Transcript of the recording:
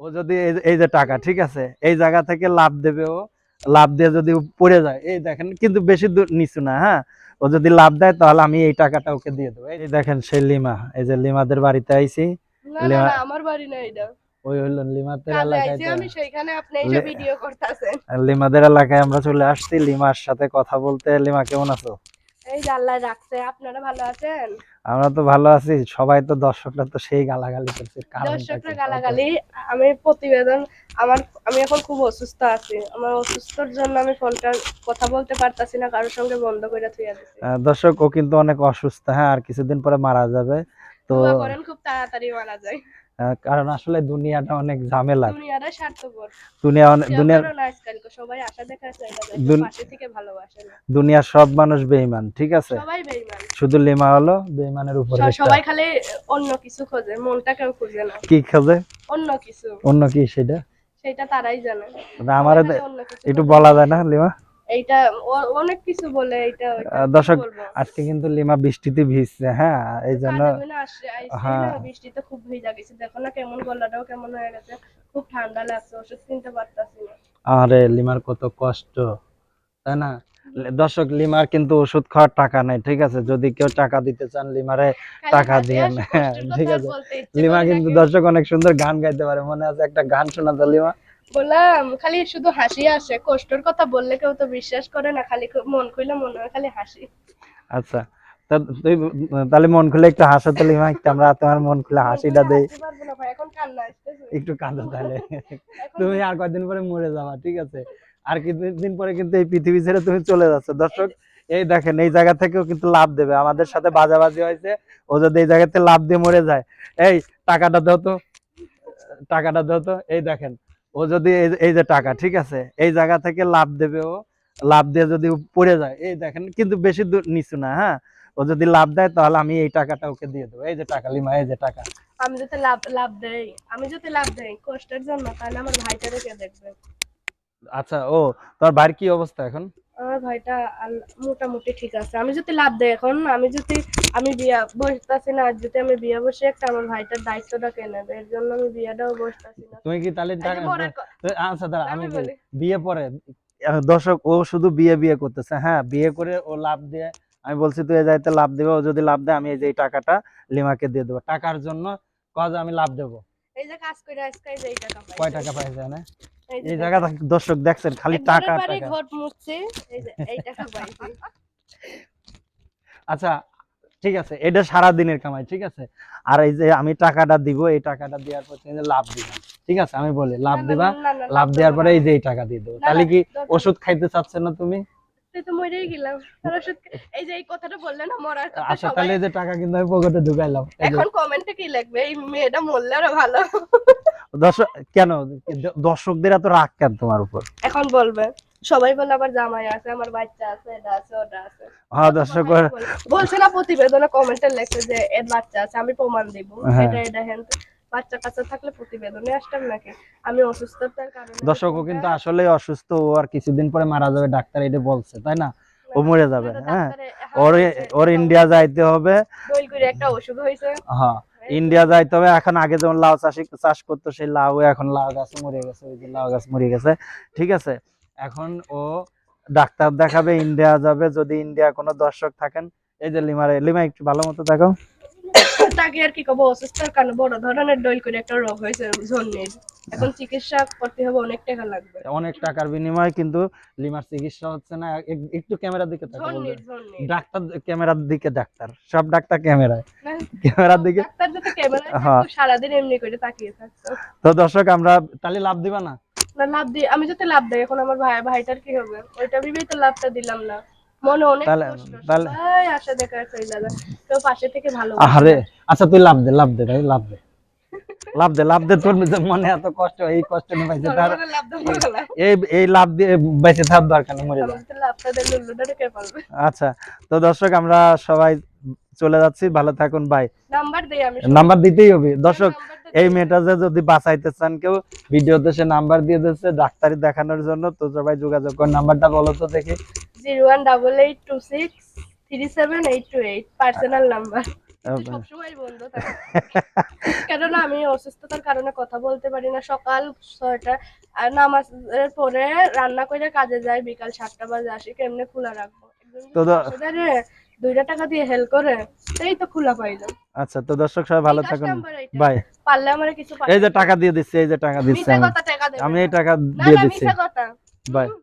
ও যদি এই যে- টাকা ঠিক আছে? এই জায়গা থেকে লাভ দেবে ও। লাভ দিয়ে যদি পড়ে যায় এই দেখেন কিন্তু বেশি দূর নিচু না হ্যাঁ? ও যদি লাভ দেয় তাহলে আমি এই টাকাটা ওকে দিয়ে দেবো। এই দেখেন সেই লিমা এই যে লিমাদের বাড়িতে আইছি। আমার বাড়ি না এটা। ওই লিমাদের এলাকায় আমি সেইখানে আপনি এই ভিডিও করতেছেন। লিমাদের এলাকায় আমরা চলে আসছি লিমার সাথে কথা বলতে। লিমা কেমন আছো? এই আল্লাহ রাখছে আপনারা ভালো আছেন? আমরা তো ভালো আছি সবাই তো দর্শকরা তো সেই গালাগালি করছে দর্শকরা গালাগালি আমি প্রতিবেদন আমার আমি এখন খুব অসুস্থ আছি। আমার অসুস্থর জন্য আমি ফোনটা কথা বলতে পারতাছি না কারোর সঙ্গে বন্ধ করে থুইয়া দিছি। দর্শক ও কিন্তু অনেক অসুস্থ হ্যাঁ আর কিছুদিন পরে মারা যাবে। তো করেন খুব তাড়াতাড়ি মারা যায়। কারণ আসলে দুনিয়াটা অনেক ঝামেলা। দুনিয়াটা স্বার্থপর। দুনিয়া আজকালকে সবাই আশা দেখা পাশে থেকে ভালোবাসে দুনিয়ার সব মানুষ বেঈমান ঠিক আছে? সবাই বেইমান শুধু লিমা হলো বেঈমানের উপরে সবাই খালি অন্য কিছু খোঁজে মনটা কেউ খুঁজে না। কি খোঁজে? অন্য কিছু। অন্য কি সেটা? সেটা তারাই জানে। আমার একটু বলা যায় না লিমা? এইটা অনেক কিছু বলে দর্শক, আজকে কিন্তু লিমা বৃষ্টিতে ভিজছে হ্যাঁ এই জন্য হ্যাঁ। বৃষ্টিতে খুব ভিজা গেছে। দেখো না কেমন গলাটাও কেমন হয়ে গেছে খুব ঠান্ডা লাগছে ওষুধ কিনতে পারতাছি না। আরে লিমার কত কষ্ট তাই না? দর্শক লিমার কিন্তু ওষুধ খাওয়ার টাকা নাই ঠিক আছে? যদি কেউ টাকা দিতে চান লিমারে টাকা হাসি দিয়ে হাসি না। কষ্টের ঠিক আছে। লিমা কিন্তু দর্শক অনেক সুন্দর গান গাইতে পারে মনে আছে একটা গান শোনা শোনাতো লিমা? বললাম খালি শুধু হাসি আসে। কষ্টের কথা বললে কেউ তো বিশ্বাস করে না খালি মন খুলে মনে হয় খালি হাসি। আচ্ছা তুই তাহলে মন খুলে একটু হাসো তো লিমা একটু আমরা তোমার মন খুলে হাসিটা দেই। একটু কাঁদো তাহলে। তুমি আর কয়েকদিন পরে মরে যাবা ঠিক আছে? আর কিছুদিন পরে কিন্তু এই পৃথিবী ছেড়ে তুমি চলে যাচ্ছ। দর্শক এই দেখেন এই জায়গা থেকেও কিন্তু লাভ দেবে। আমাদের সাথে বাজাবাজি হয়েছে ও যদি এই জায়গাতে লাভ দিয়ে মরে যায়। এই টাকাটা দাও তো টাকাটা দাও তো। এই দেখেন ও যদি এই যে টাকা ঠিক আছে? এই জায়গা থেকে লাভ দেবে ও। লাভ দিয়ে যদি পড়ে যায় এই দেখেন কিন্তু বেশি দূর নিচু না হ্যাঁ? ও যদি লাভ দেয় তাহলে আমি এই টাকাটা ওকে দিয়ে দেবো। এই যে টাকা লিমা এই যে টাকা। আমি যদি লাভ লাভ দেই আমি যদি লাভ দেই কষ্টের জন্য তাহলে আমার ভাইটারে কে দেখবে। আচ্ছা ও তোর ভাইয়ের কি অবস্থা এখন? আমার ভাইটা মোটামুটি ঠিক আছে। আমি যদি লাভ দেই এখন আমি যদি আমি বিয়া বসতেছি না আর যদি আমি বিয়া বসে একটা আমার ভাইটার দায়িত্বটা কে নেবে? এর জন্য আমি বিয়াটাও বসতেছি না। তুমি কি তাহলে তো আচ্ছা দাঁড়া আমি। বিয়ে পরে দর্শক ও শুধু বিয়ে বিয়ে করতেছে হ্যাঁ বিয়ে করে ও লাভ দিয়ে আমি বলছি তুই যাইতে লাভ দেবে ও যদি লাভ দেয় আমি এই যে টাকাটা লিমাকে দিয়ে দেবো। টাকার জন্য কাজ আমি লাভ দেবো। এই যে কাজ করে আজকে এই এই টাকা পাই কয় টাকা পাই যায় না এই টাকা। দর্শক দেখছেন খালি টাকা টাকা। ঘর মুছছে এই টাকা পাইছি। আচ্ছা ঠিক আছে এটা সারা দিনের কামাই ঠিক আছে? আর এই যে আমি টাকাটা দিব এই টাকাটা দেওয়ার পর তুমি লাভ দিবা ঠিক আছে? আমি বলি লাভ দিবা? লাভ দেওয়ার পরে এই যে এই টাকা দিয়ে দেবো। তাহলে কি ওষুধ খাইতে চাচ্ছে না তুমি? তুই তো মরেই গেলাম। তার ওষুধ এই যে এই কথাটা বললে না মরার আচ্ছা তাহলে যে টাকা কিন্তু আমি পকেটে ঢুকাইলাম। এখন কমেন্টে কি লিখবে? এই মেয়েটা মরলে আরও ভালো। দর্শক কেন? দর্শকদের এত রাগ কেন তোমার উপর? এখন বলবে সবাই বলে আবার জামাই আছে আমার বাচ্চা আছে এটা আছে ওটা আছে। হ্যাঁ দর্শক বলছে। না প্রতিবেদনে কমেন্টে লেখছে যে এর বাচ্চা আছে আমি প্রমাণ দিব। হ্যাঁ। এটা এটা হ্যান বাচ্চা কাচ্চা থাকলে প্রতিবেদনে আসতাম নাকি? আমি অসুস্থতার কারণে দর্শক কিন্তু আসলে অসুস্থ ও আর কিছুদিন পরে মারা যাবে ডাক্তার এটা বলছে তাই না? ও মরে যাবে হ্যাঁ। ওর ওর ইন্ডিয়া যাইতে হবে। একটা ওষুধ হয়েছে। হ্যাঁ। ইন্ডিয়া যাইতে হবে এখন আগে যেমন লাউ চাষি চাষ করতো, সেই লাউ এখন লাউ গাছ মরে গেছে, ওই যে লাউ গাছ মরে গেছে। ঠিক আছে? এখন ও ডাক্তার দেখাবে, ইন্ডিয়া যাবে। যদি ইন্ডিয়া কোনো দর্শক থাকেন, এই যে লিমারে লিমা, একটু ভালো মতো দেখো। তাকে আর কি কব, অসুস্থতার কারণে বড় ধরনের দইল করে একটা রোগ হয়েছে জন্মের এখন চিকিৎসা করতে হবে অনেক টাকা লাগবে। অনেক টাকার বিনিময়ে কিন্তু লিমার চিকিৎসা হচ্ছে না একটু ক্যামেরার দিকে তাকাও ডাক্তার ক্যামেরার দিকে ডাক্তার সব ডাক্তার ক্যামেরায়। ক্যামেরার দিকে ডাক্তার যাতে ক্যামেরা হ্যাঁ। সারাদিন এমনি করে তাকিয়ে থাকতো। তো দর্শক আমরা তাহলে লাভ দিবা না? না লাভ দিই আমি যদি লাভ দেই এখন আমার ভাই ভাইটার কি হবে? ওইটা ভেবেই তো লাভটা দিলাম না। মনে অনেক আশা দেখা চলে যাবে কেউ পাশে থেকে ভালো আরে আচ্ছা তুই লাভ দে লাভ দে ভাই লাভ দে। লাভ দে লাভ দে তোর মনে এত কষ্ট এই কষ্ট নিয়ে পাইছে তার এই এই লাভ দিয়ে বেঁচে থাকার দরকার নেই মরে যা। আমি যদি লাভটা দিই লুলুটা কে পারবে আচ্ছা তো দর্শক আমরা সবাই চলে যাচ্ছি ভালো থাকুন ভাই নাম্বার দেই আমি নাম্বার দিতেই হবে। দর্শক এই। মেয়েটা যে যদি বাঁচাইতে চান কেউ ভিডিওতে সে নাম্বার দিয়ে দিচ্ছে ডাক্তারি দেখানোর জন্য তো সবাই যোগাযোগ কর নাম্বারটা বলো তো দেখি। Zero one double eight two six three seven eight two eight personal number. কেননা আমি অসুস্থতার কারণে কথা বলতে পারি না। সকাল ছয়টা আর নামাজের পরে রান্না করে কাজে যাই বিকাল সাতটা বাজে আসি কেমনে খোলা রাখব? দুইটা টাকা দিয়ে হেল্প করে সেই তো খোলা আচ্ছা তো দর্শক সবাই ভালো বিকাশ থাকুন। বাই। পারলে আমার কিছু এই যে টাকা দিয়ে দিচ্ছি এই যে টাকা দিচ্ছি আমি। কথা টাকা দেবেন আমি না। এই টাকা দিয়ে দিচ্ছি। বাই। হুম।